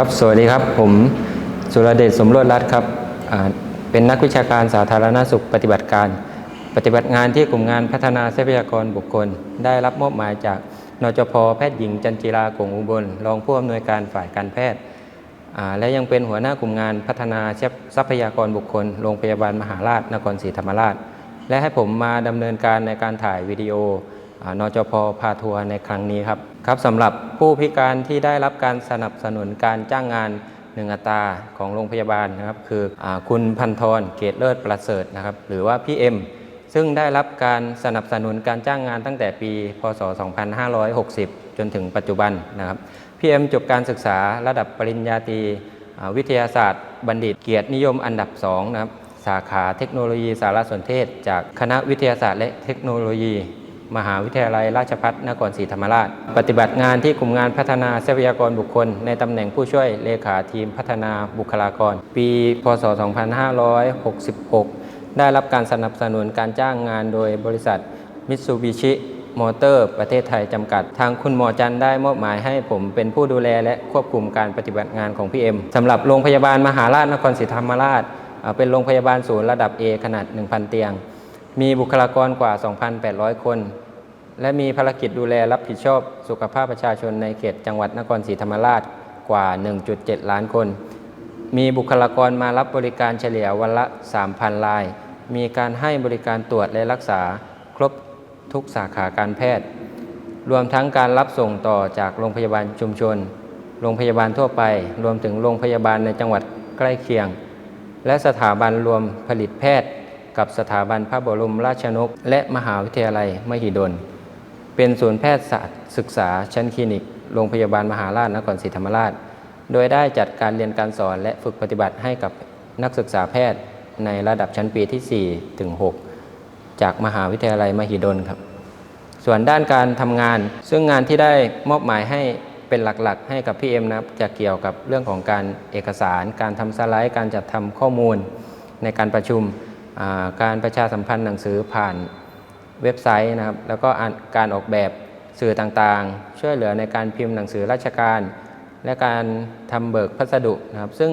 ครับสวัสดีครับ ผมสุรเดชสมรจน์รัตครับเป็นนักวิชาการสาธารณสุขปฏิบัติการ ปฏิบัติงานที่กลุ่มงานพัฒนาทรัพยากรบุคคล ได้รับมอบหมายจากนจพแพทย์หญิงจันจิรากงอุบลรองผู้อำนวยการฝ่ายการแพทย์และยังเป็นหัวหน้ากลุ่มงานพัฒนาทรัพยากรบุคคล โรงพยาบาลมหาราชนครศรีธรรมราช และให้ผมมาดำเนินการในการถ่ายวิดีโอ นจพพาทัวร์ในครั้งนี้ครับครับสำหรับผู้พิการที่ได้รับการสนับสนุนการจ้างงานหนึ่งอัตราของโรงพยาบาลนะครับคืออคุณพันธรเกตเลิศประเสริฐนะครับหรือว่าพี่เอ็มซึ่งได้รับการสนับสนุนการจ้างงานตั้งแต่ปี พศ 2560 จนถึงปัจจุบันนะครับพี่เอ็มจบการศึกษาระดับปริญญาตรีวิทยาศาสตร์ บัณฑิตเกียรตินิยมอันดับ2นะครับสาขาเทคโนโลยีสารสนเทศ จากคณะวิทยาศาสตร์และเทคโนโลยี มหาวิทยาลัยราชภัฏนครศรีธรรมราช ปฏิบัติงานที่กลุ่มงานพัฒนาทรัพยากรบุคคล ในตำแหน่งผู้ช่วยเลขาทีมพัฒนาบุคลากร ปี พศ 2566 ได้รับการสนับสนุนการจ้างงานโดยบริษัทมิตซูบิชิมอเตอร์ประเทศไทยจำกัด ทางคุณหมอจันได้มอบหมายให้ผมเป็นผู้ดูแลและควบคุมการปฏิบัติงานของพี่เอ็มสำหรับโรงพยาบาลมหาราชนครศรีธรรมราช เป็นโรงพยาบาลศูนย์ระดับ A ขนาด 1,000 เตียง มีบุคลากรกว่า 2,800 คน และมีภารกิจดูแลรับผิดชอบสุขภาพประชาชนในเขตจังหวัดนครศรีธรรมราชกว่า 1.7 ล้านคน มีบุคลากรมารับบริการเฉลี่ยวันละ 3,000ราย มีการให้บริการตรวจและรักษาครบทุกสาขาการแพทย์ รวมทั้งการรับส่งต่อจากโรงพยาบาลชุมชน โรงพยาบาลทั่วไป รวมถึงโรงพยาบาลในจังหวัดใกล้เคียง และสถาบันรวมผลิตแพทย์ กับสถาบันพระบรมราชนก และมหาวิทยาลัยมหิดล เป็นศูนย์แพทยศาสตร์ศึกษาชั้นคลินิก โรงพยาบาลมหาราชนครศรีธรรมราช โดยได้จัดการเรียนการสอนและฝึกปฏิบัติให้กับนักศึกษาแพทย์ในระดับชั้นปีที่ 4 ถึง 6 จากมหาวิทยาลัยมหิดลครับ ส่วนด้านการทำงาน ซึ่งงานที่ได้มอบหมายให้เป็นหลักๆ ให้กับพี่เอ็มนะครับจะเกี่ยวกับเรื่องของการเอกสาร การทำสไลด์ การจัดทำข้อมูลในการประชุมการประชาสัมพันธ์หนังสือผ่าน เว็บไซต์นะครับ แล้วก็การออกแบบสื่อต่างๆ ช่วยเหลือในการพิมพ์หนังสือราชการ และการทำเบิกพัสดุนะครับ ซึ่ง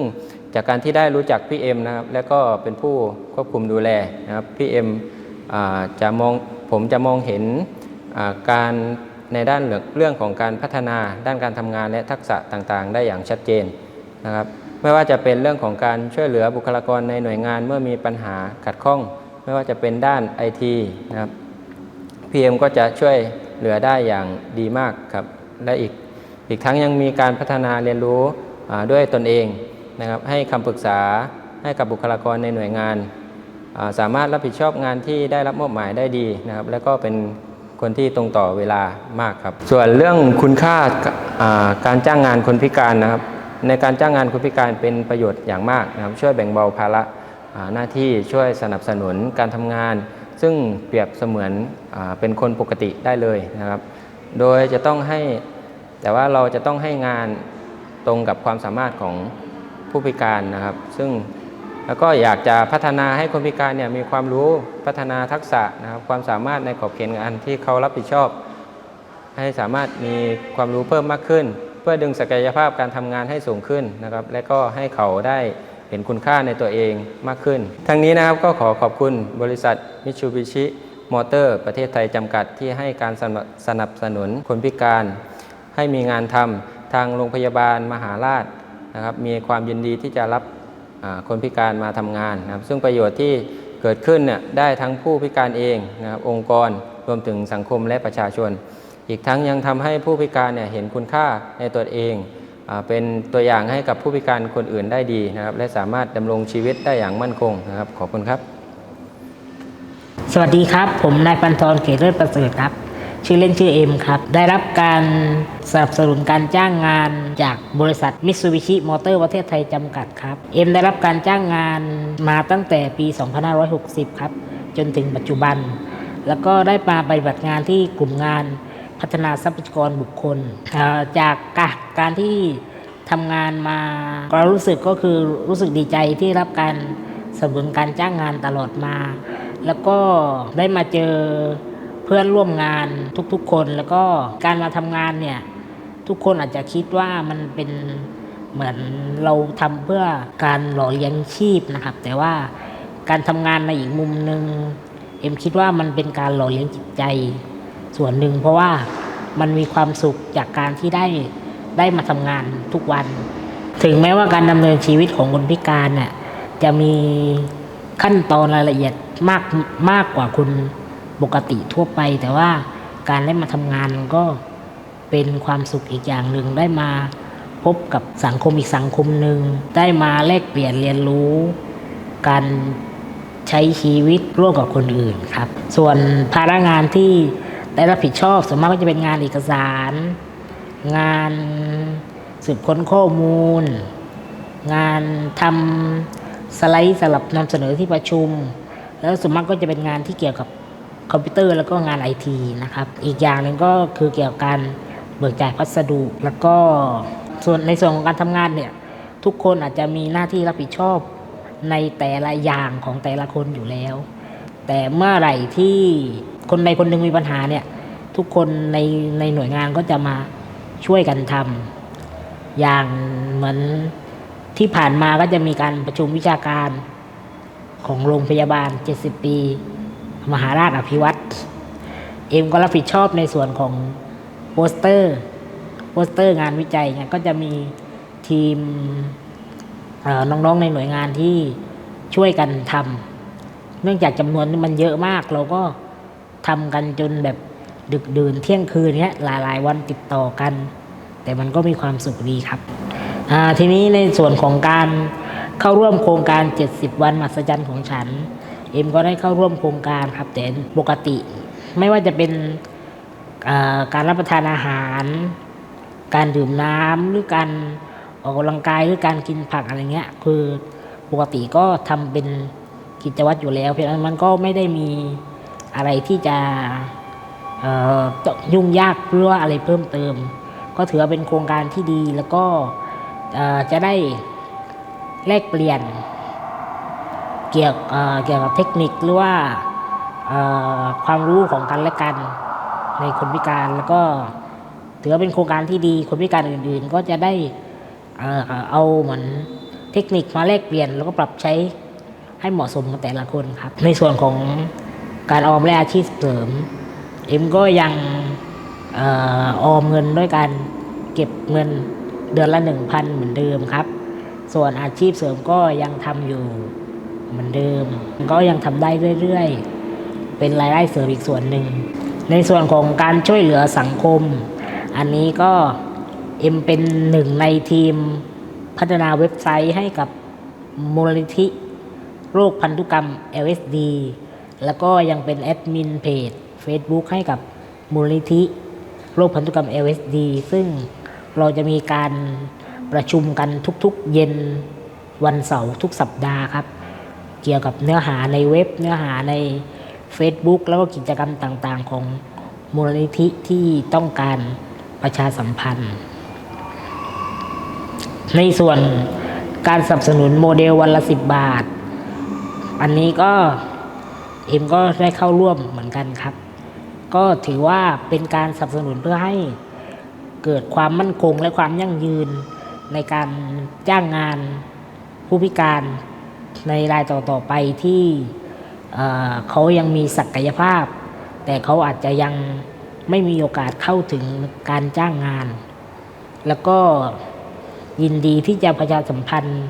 จากการที่ได้รู้จักพี่เอ็มนะครับ และก็เป็นผู้ควบคุมดูแลนะครับพี่เอ็มจะมองผมจะมองเห็นการในด้านเรื่องของการพัฒนาด้านการทำงานและทักษะต่างๆ ได้อย่างชัดเจนนะครับไม่ว่าจะเป็นเรื่องของการช่วยเหลือบุคลากรในหน่วยงานเมื่อมีปัญหาขัดข้อง ไม่ว่าจะเป็นด้านไอทีนะครับ PM ก็จะช่วยเหลือได้อย่างดีมากครับและอีกอีกทั้งยังมีการพัฒนาเรียนรู้ด้วยตนเองนะครับให้คำปรึกษาให้กับบุคลากรในหน่วยงานาสามารถรับผิดชอบงานที่ได้รับมอบหมายได้ดีนะครับแล้วก็เป็นคนที่ตรงต่อเวลามากครับ ส่วนเรื่องคุณค่าาการจ้างงานคนพิการนะครับ ในการจ้างงานคนพิการเป็นประโยชน์อย่างมากนะครับช่วยแบ่งเบาภาระาหน้าที่ช่วยสนับสนุนการทำงาน ซึ่งเปรียบเสมือนอเป็นคนปกติได้เลยนะครับ โดยจะต้องให้แต่ว่าเราจะต้องให้งานตรงกับความสามารถของผู้พิการนะครับ ซึ่งแล้วก็อยากจะพัฒนาให้คนพิการเนี่ยมีความรู้พัฒนาทักษะนะครับ ความสามารถในขอบเขตงานที่เขารับผิดชอบ ให้สามารถมีความรู้เพิ่มมากขึ้น เพื่อดึงศักยภาพการทำงานให้สูงขึ้นนะครับ และก็ให้เขาได้ เห็นคุณค่าในตัวเองมากขึ้น ทั้งนี้นะครับก็ขอขอบคุณบริษัทมิตซูบิชิมอเตอร์ ประเทศไทยจำกัดที่ให้การสนับสนุนคนพิการ ให้มีงานทำทางโรงพยาบาลมหาราชนะครับมีความยินดีที่จะรับคนพิการมาทำงานนะครับซึ่งประโยชน์ที่เกิดขึ้นเนี่ยได้ทั้งผู้พิการเองนะครับองค์กรรวมถึงสังคมและประชาชน อีกทั้งยังทำให้ผู้พิการเนี่ยเห็นคุณค่าในตัวเอง เป็นตัวอย่างให้กับผู้พิการคนอื่นได้ดีนะครับ และสามารถดำรงชีวิตได้อย่างมั่นคงนะครับ ขอบคุณครับ สวัสดีครับ ผมนายปันทรเกตเลิศประเสริฐครับ ชื่อเล่นชื่อเอ็มครับ ได้รับการสนับสนุนการจ้างงานจากบริษัทมิตซูบิชิมอเตอร์ประเทศไทยจำกัดครับ เอ็มได้รับการจ้างงานมาตั้งแต่ปี 2560 ครับ จนถึงปัจจุบัน แล้วก็ได้มาปฏิบัติงานที่กลุ่มงาน พัฒนาทรัพยากรบุคคล จากการที่ทำงานมาก็รู้สึกก็คือรู้สึกดีใจที่รับการสนับสนุนการจ้างงานตลอดมา แล้วก็ได้มาเจอเพื่อนร่วมงานทุกๆ คน แล้วก็การมาทำงานเนี่ยทุกคนอาจจะคิดว่ามันเป็นเหมือนเราทำเพื่อการหล่อเลี้ยงชีพนะครับ แต่ว่าการทำงานในอีกมุมหนึ่งเอ็มคิดว่ามันเป็นการหล่อเลี้ยงจิตใจ ส่วนหนึ่งเพราะว่ามันมีความสุขจากการที่ได้ได้มาทำงานทุกวัน ถึงแม้ว่าการดำเนินชีวิตของคนพิการเนี่ยจะมีขั้นตอนรายละเอียดมากมากกว่าคนปกติทั่วไป แต่ว่าการได้มาทำงานมันก็เป็นความสุขอีกอย่างหนึ่งได้มาพบกับสังคมอีกสังคมหนึ่งได้มาแลกเปลี่ยนเรียนรู้ การใช้ชีวิตร่วมกับคนอื่นครับ ส่วนภาระงานที่ ได้รับผิดชอบส่วนมากก็จะเป็นงานเอกสาร งานสืบค้นข้อมูล งานทำสไลด์สำหรับนำเสนอที่ประชุม แล้วส่วนมากก็จะเป็นงานที่เกี่ยวกับคอมพิวเตอร์แล้วก็งานไอทีนะครับ อีกอย่างหนึ่งก็คือเกี่ยวกับการเบิกจ่ายพัสดุ แล้วก็ส่วนในส่วนของการทำงานเนี่ย ทุกคนอาจจะมีหน้าที่รับผิดชอบในแต่ละอย่างของแต่ละคนอยู่แล้ว แต่เมื่อไหร่ที่ คนใดคนหนึ่งมีปัญหาเนี่ย ทุกคนในในหน่วยงานก็จะมาช่วยกันทำอย่างเหมือนที่ผ่านมาก็จะมีการประชุมวิชาการของโรงพยาบาล 70 ปี มหาราชอภิวัตรเอ็มก็รับผิดชอบในส่วนของโปสเตอร์โปสเตอร์งานวิจัยเนี่ยก็จะมีทีมเอ่อน้องๆในหน่วยงานที่ช่วยกันทำเนื่องจากจำนวนมันเยอะมากเราก็ ทำกันจนแบบดึกดื่นเที่ยงคืนเนี้ยหลายๆ วันติดต่อกัน แต่มันก็มีความสุขดีครับทีนี้ในส่วนของการเข้าร่วมโครงการ 70 วันมหัศจรรย์ของฉัน เอ็มก็ได้เข้าร่วมโครงการครับแต่ปกติ ไม่ว่าจะเป็นการรับประทานอาหาร การดื่มน้ำหรือการออกกำลังกายหรือการกินผักอะไรเงี้ย คือปกติก็ทำเป็นกิจวัตรอยู่แล้ว เพราะฉะนั้นมันก็ไม่ได้มี อะไรที่จะยุ่งยากหรือว่าอะไรเพิ่มเติม ก็ถือว่าเป็นโครงการที่ดีแล้วก็จะได้แลกเปลี่ยน เกี่ยวเกี่ยวกับเทคนิคหรือว่าความรู้ของกันและกันในคนพิการแล้วก็ถือว่าเป็นโครงการที่ดีคนพิการอื่น ๆ ก็จะได้เอ่อเอาเหมือนเทคนิคมาแลกเปลี่ยน แล้วก็ปรับใช้ให้เหมาะสมกับแต่ละคนครับ ในส่วนของ การออมและอาชีพเสริม เอ็มก็ยังออออมเงินด้วยการเก็บเงินเดือนละหนึ่งพันเหมือนเดิมครับ ส่วนอาชีพเสริมก็ยังทำอยู่เหมือนเดิม ก็ยังทำได้เรื่อยๆ เป็นรายได้เสริมอีกส่วนหนึ่ง ในส่วนของการช่วยเหลือสังคม อันนี้ก็เอ็มเป็นหนึ่งในทีมพัฒนาเว็บไซต์ให้กับมูลนิธิโรคพันธุกรรม LSD แล้วก็ยังเป็นแอดมินเพจ Facebook ให้กับมูลนิธิโรคพันธุกรรม LSD ซึ่งเราจะมีการประชุมกันทุกๆเย็นวันเสาร์ทุกสัปดาห์ครับ เกี่ยวกับเนื้อหาในเว็บเนื้อหาใน Facebook แล้วก็กิจกรรมต่างๆ ของมูลนิธิที่ต้องการประชาสัมพันธ์ ในส่วนการสนับสนุนโมเดลวันละสิบบาท อันนี้ก็ เอ็มก็ได้เข้าร่วมเหมือนกันครับ ก็ถือว่าเป็นการสนับสนุนเพื่อให้เกิดความมั่นคงและความยั่งยืนในการจ้างงานผู้พิการในรายต่อๆไปที่เอ่อเขายังมีศักยภาพ แต่เขาอาจจะยังไม่มีโอกาสเข้าถึงการจ้างงาน แล้วก็ยินดีที่จะประชาสัมพันธ์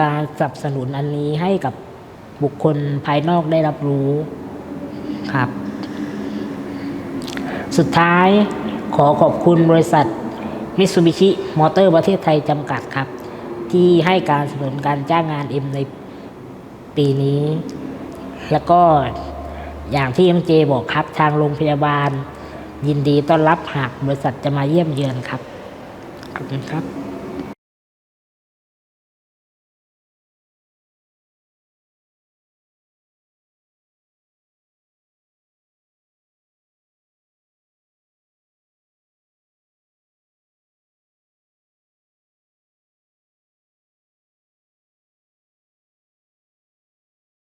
การสนับสนุนอันนี้ให้กับ บุคคลภายนอกได้รับรู้ครับ สุดท้ายขอขอบคุณบริษัทมิตซูบิชิมอเตอร์ประเทศไทยจำกัดครับ ที่ให้การสนับสนุนการจ้างงานเอ็มในปีนี้ แล้วก็อย่างที่เอ็มเจบอกครับทางโรงพยาบาล ยินดีต้อนรับหากบริษัทจะมาเยี่ยมเยือนครับ ขอบคุณครับ